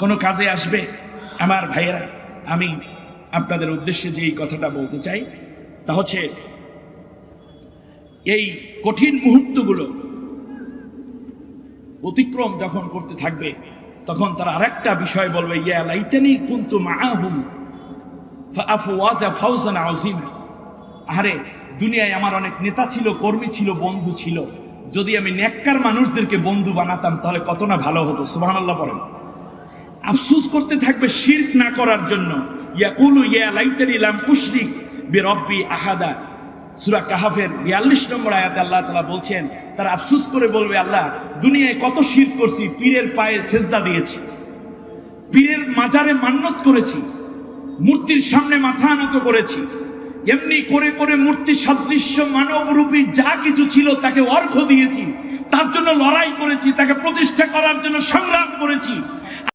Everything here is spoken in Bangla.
কোনো কাজে আসবে? আমার ভাইয়েরা, আমি আপনাদের উদ্দেশ্যে যে এই কথাটা বলতে চাই, তা হচ্ছে এই কঠিন মুহূর্তগুলো অতিক্রম যখন করতে থাকবে, তখন তারা আরেকটা বিষয় বলবে, ইয়া লাইতানি কুনতু ফাআফওয়াজা ফাওজান আযীমা। আরে দুনিয়ায় আমার অনেক নেতা ছিল, কর্মী ছিল, বন্ধু ছিল। যদি আমি নেককার মানুষদেরকে বন্ধু বানাতাম, তাহলে কত না ভালো হতো, সুবহানাল্লাহ বলেন। আফসোস করতে থাকবে শিরক না করার জন্য। ইয়াকুলু, ইয়া বিরব্বি আহাদা। সূরা কাহাফের 42 নম্বর আয়াতে আল্লাহ তাআলা বলছেন আফসোস করে বলবে, আল্লাহ, দুনিয়ায় কত শিরক করছি, পীরের পায়ে সেজদা দিয়েছি। পীরের মাজারে করেছি, মূর্তির সামনে মাথা আনত করেছি। এমনি করে করে মূর্তি সাদৃশ্য মানবরূপী যা কিছু ছিল তাকে অর্ঘ দিয়েছি, তার জন্য লড়াই করেছি, তাকে প্রতিষ্ঠা করার জন্য সংগ্রাম করেছি।